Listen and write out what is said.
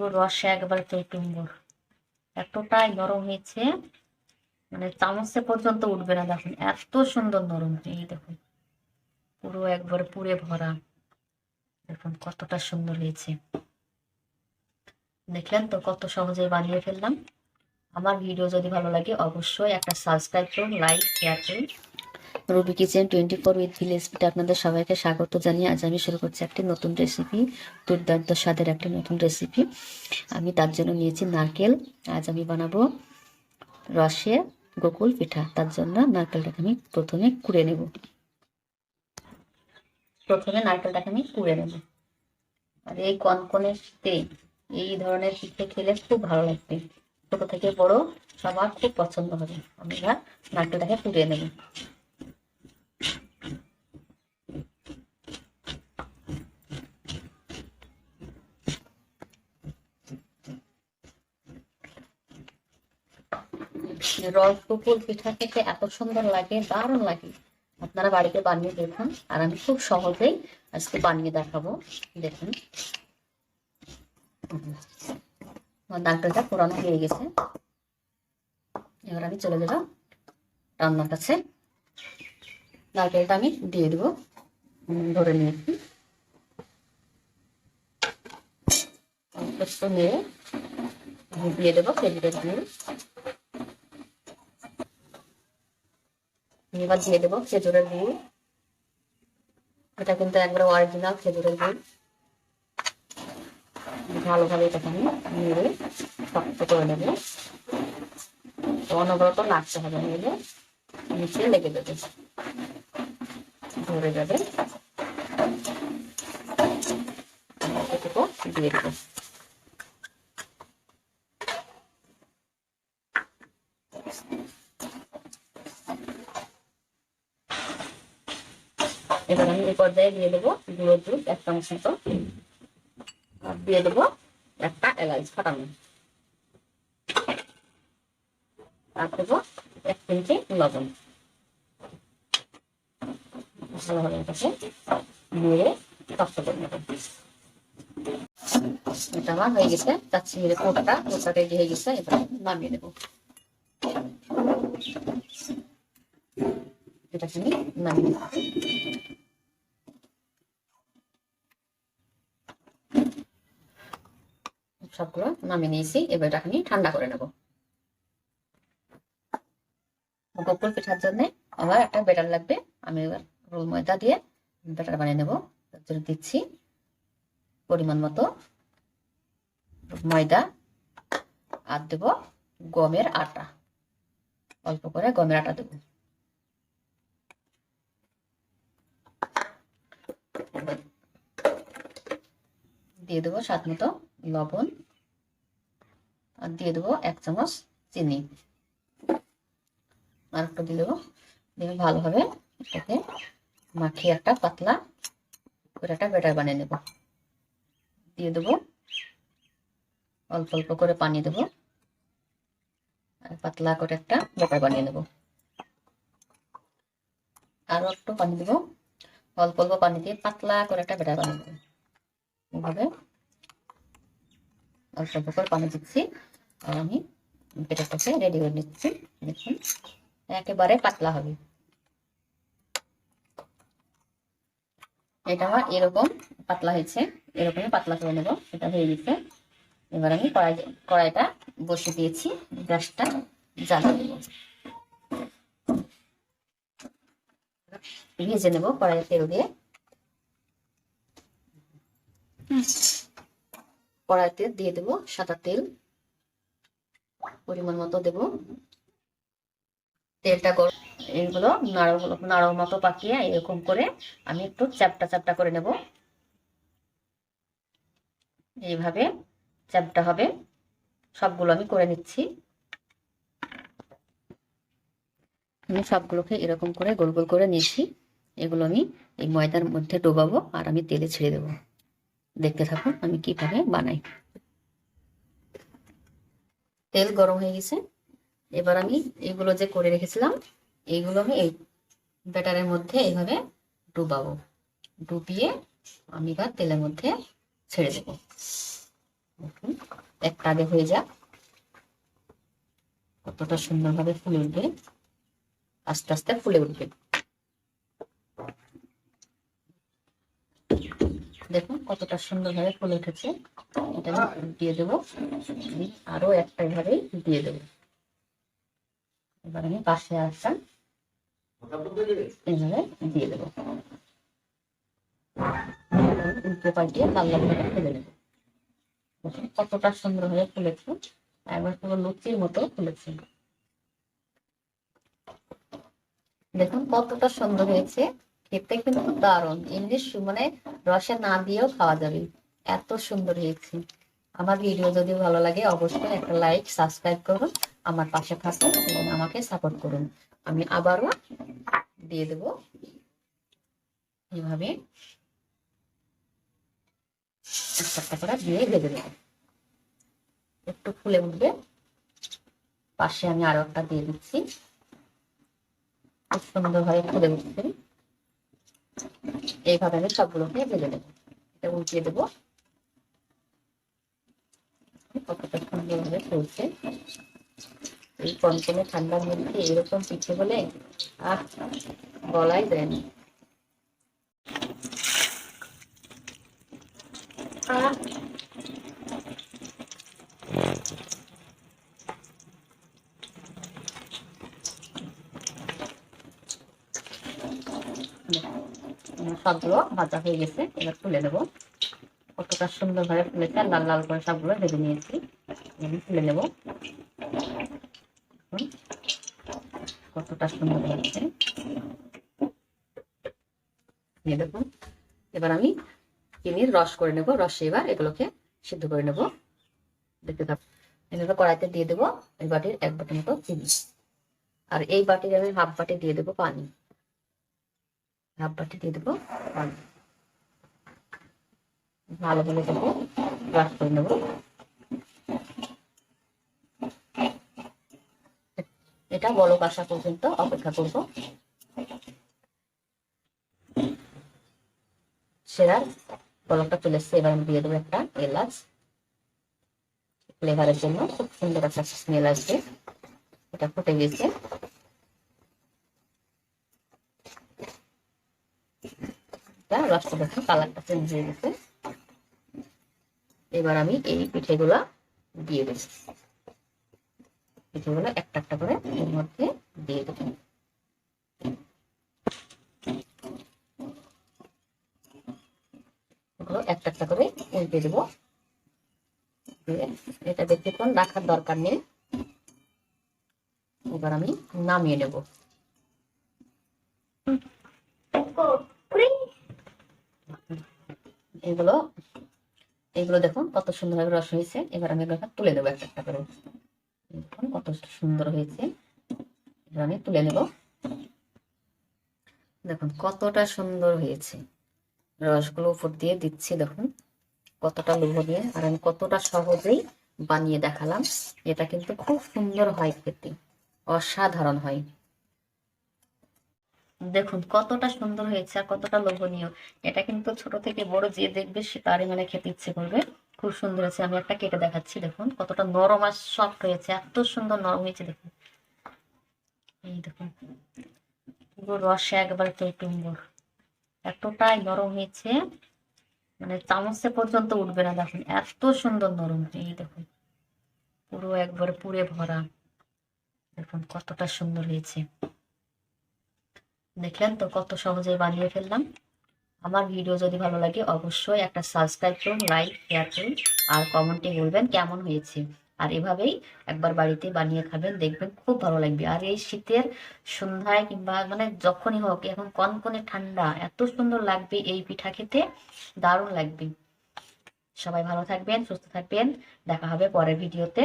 পুরো রসে একবার টুম্বর এতটাই নরম হয়েছে মানে চামচে পর্যন্ত উঠবে না দেখুন, এত সুন্দর নরম, এই দেখুন। পুরো একবার পুরে ভরা। দেখুন কতটা সুন্দর হয়েছে। দেখলেন তো কত সহজে বানিয়ে ফেললাম। আমার ভিডিও যদি ভালো লাগে অবশ্যই একটা সাবস্ক্রাইব করুন লাইক শেয়ার করুন। Ruby kitchen twenty four with village আপনাদের সবাইকে স্বাগত জানিয়ে আজ আমি শুরু করছি একটি নতুন রেসিপি দুর্দান্ত স্বাদের একটি নতুন রেসিপি আমি তার জন্য নিয়েছি নারকেল। আজ আমি বানাবো রসে গোকুল পিঠা। তার জন্য নারকেলটাকে আমি প্রথমে কুড়ে নেব। প্রথমে নারকেলটাকে আমি কুড়ে নেব। আর এই কনকনে তেল, এই ধরনের পিঠে খেলে খুব ভালো লাগবে। ছোট থেকে বড় সবার খুব পছন্দ হবে। আমরা নারকেলটাকে কুড়িয়ে নেব। রসগোকুল পিঠা খেতে এত সুন্দর লাগে, দারুণ লাগে। আপনারা বাড়িতে বানিয়ে দেখুন, আর আমি খুব সহজেই আজকে বানিয়ে দেখাবো। দেখুন। আমার পুরানো হয়ে গেছে। এবার আমি চলে যাব রান্নার কাছে। নারকেলটা আমি দিয়ে দেবো। ধরে নিয়েছি নিয়ে দিয়ে দেবো খেজুরের গুড় এবার দিয়ে দেবো খেজুরের গুড়। এটা কিন্তু একবারে অরিজিনাল খেজুরের গুড়। ভালোভাবে এটাকে আমি নেড়ে শক্ত করে নেব। অনবরত নাড়তে হবে নিলে নিচে লেগে যাবে। ধরে যাবে। এটুকু দিয়ে দেবো। এবার আমি এই পর্যায়ে দিয়ে দেবো গুঁড়ো দুধ এক চামচ মতো। দিয়ে দেবো একটা এলাচ ফাটানো। আর দেবো এক চিমচি লবণ। ভালোভাবে এটাকে নেড়ে শক্ত করে নেব। এটা আমার হয়ে গেছে। মেরে কোটটা কোটটা রেডি হয়ে গেছে। এবার নামিয়ে নেব। এটাকে আমি নামিয়ে সবগুলো নামিয়ে নিয়েছি, এবার এটাকে আমি ঠান্ডা করে নেব। গোকুল পিঠার জন্য আমার একটা বেটার লাগবে। আমি এবার রোল ময়দা দিয়ে বেটার বানিয়ে নেব। তার দিচ্ছি পরিমাণ মতো ময়দা। আর দেব গমের আটা। অল্প করে গমের আটা দেব। দিয়ে দেবো স্বাদ মতো লবণ। আর দিয়ে দেবো, এক চামচ চিনি। আর একটু দিয়ে দেবো, দিয়ে ভালোভাবে এটাকে মাখিয়ে একটা পাতলা করে একটা ব্যাটার বানিয়ে নেব। দিয়ে দেবো, অল্প অল্প করে পানি দেবো, আর পাতলা করে একটা ব্যাটার বানিয়ে নেব। আরও একটু পানি দেবো, অল্প অল্প পানি দিয়ে পাতলা করে একটা ব্যাটার বানিয়ে দেবো এভাবে অল্প অল্প করে পানি দিচ্ছি। আর আমি পেটাটাকে রেডি করে নিচ্ছি। দেখুন, একেবারে পাতলা হবে। এটা আমার এরকম পাতলা হয়েছে, এরকমই পাতলা করে নেব। এটা হয়ে গেছে। এবার আমি কড়াই, কড়াইটা বসে দিয়েছি। গ্যাসটা জ্বালিয়ে দেবো ভেজে নেব কড়াইয়ে তেল দিয়ে। কড়াইতে দিয়ে দেব সাদা তেল। পরিমাণ মতো দেব। তেলটা এইগুলো নাড়ো মতো পাকিয়ে এরকম করে আমি একটু চ্যাপটা চ্যাপটা করে নেব। এইভাবে চ্যাপটা হবে। সবগুলো আমি করে নিচ্ছি। আমি সবগুলোকে এরকম করে গোল গোল করে নিয়েছি। এগুলো আমি এই ময়দার মধ্যে ডোবাবো আর আমি তেলে ছেড়ে দেবো। দেখতে থাকুন আমি কীভাবে বানাই। তেল গরম হয়ে গেছে। এবার আমি এগুলো যে করে রেখেছিলাম, এইগুলো আমি এই ব্যাটারের মধ্যে এইভাবে ডুবাবো। ডুবিয়ে আমি এবার তেলের মধ্যে ছেড়ে দেবো। একটা আগে হয়ে যাক। কতটা সুন্দরভাবে ফুলে উঠবে। আস্তে আস্তে ফুলে উঠবে। দেখুন, কতটা সুন্দরভাবে ফুলে উঠেছে। এটা দিয়ে দেবো। একটা দিয়ে দেবো। এবার আমি পাশে একটা এইভাবে দিয়ে দেবো। উল্টে পাল্টে লাল লাল করে ফেলে নেব। কতটা সুন্দরভাবে ফুলেছে। একবার পুরো লুচির মতো ফুলেছে। দেখুন কতটা সুন্দর হয়েছে। খেতে কিন্তু দারুণ। এমনি মানে রসে না দিয়েও খাওয়া যাবে। এত সুন্দর হয়েছে। আমার ভিডিও যদি ভালো লাগে, অবশ্যই একটা লাইক সাবস্ক্রাইব করুন, আমার পাশে থাকুন এবং আমাকে সাপোর্ট করুন। আমি আবারও দিয়ে দেব। এইভাবে একটা একটা একটু ফুলে উঠবে। পাশে আমি আরও একটা দিয়ে দিচ্ছি। খুব সুন্দরভাবে ফুলে উঠছে। এইভাবে আমি সবগুলোকে ভেজে দেবো। এটা উল্টিয়ে দেবো। কতটা সুন্দরভাবে এই কনকনে ঠান্ডার মধ্যে এরকম পিঠে বলে আহ বলাই যায় না সবগুলো ভাজা হয়ে গেছে, এবার তুলে নেব। সুন্দর ভাবে ফুলেছে আর লাল লাল করে সবগুলো ভেজে নিয়েছি। আমি তুলে নেব। কতটা সুন্দর হয়েছে। দেখুন, এবার আমি চিনির রস করে নেব, রসে এবার এগুলোকে সিদ্ধ করে নেব। দেখতে থাক এভাবে কড়াইতে দিয়ে দেবো এই বাটির এক বাটির মতো চিনি। আর এই বাটির আমি হাফ বাটি দিয়ে দেবো পানি। হাফ বাটি দিয়ে দেবো পানি। ভালো করে দেবো ব্রাশ করে নেব। এটা বলক আসা পর্যন্ত অপেক্ষা করব। সেরার বলকটা চলে এসছে, এবার আমি দিয়ে দেবো একটা এলাচ। ফ্লেভারের জন্য খুব সুন্দর একটা স্মেল আসবে। এটা ফুটে গেছে। রসটা দেখুন কালারটা চেঞ্জ হয়ে গেছে। এবার আমি এই পিঠেগুলা দিয়ে দেবো পিঠেগুলো একটা একটা করে এর মধ্যে দিয়ে দেবো একটা একটা করে উল্টে দেবো। এটা বেশিক্ষণ রাখার দরকার নেই। এবার আমি নামিয়ে নেব। এগুলো এগুলো দেখুন, কত সুন্দরভাবে রস হয়েছে। এবার আমি এগুলো তুলে দেবো একটা একটা করে। দেখুন, কত সুন্দর হয়েছে। এবার আমি তুলে নেব। দেখুন, কতটা সুন্দর হয়েছে। রসগুলো উপর দিয়ে দিচ্ছি, দেখুন, কতটা লোভনীয়। আর আমি কতটা সহজেই বানিয়ে দেখালাম। এটা কিন্তু খুব সুন্দর হয় খেতে। অসাধারণ হয়। দেখুন, কতটা সুন্দর হয়েছে আর কতটা লোভনীয়। এটা কিন্তু ছোট থেকে বড় যে দেখবে সে তারই মানে খেতে ইচ্ছে করবে। খুব সুন্দর হয়েছে আমি একটা কেটে দেখাচ্ছি, দেখুন, কতটা নরম আর সফট হয়েছে, এত সুন্দর নরম হয়েছে, দেখুন। এই দেখুন, পুরো রসে একবারে টইটুম্বর এতটাই নরম হয়েছে মানে চামচে পর্যন্ত উঠবে না, দেখুন, এত সুন্দর নরম, এই দেখুন। পুরো একবারে পুরে ভরা। দেখুন, কতটা সুন্দর হয়েছে। দেখলেন তো কত সহজে বানিয়ে ফেললাম। আমার ভিডিও যদি ভালো লাগে অবশ্যই একটা সাবস্ক্রাইব করুন লাইক শেয়ার করুন, আর কমেন্টে বলবেন কেমন হয়েছে। আর এভাবেই একবার বাড়িতে বানিয়ে খাবেন, দেখবেন খুব ভালো লাগবে। আর এই শীতের সন্ধ্যায় কিংবা মানে যখনই হোক, এখন কনকনে ঠান্ডা, এত সুন্দর লাগবে এই পিঠা খেতে, দারুণ লাগবে। সবাই ভালো থাকবেন, সুস্থ থাকবেন। দেখা হবে পরের ভিডিওতে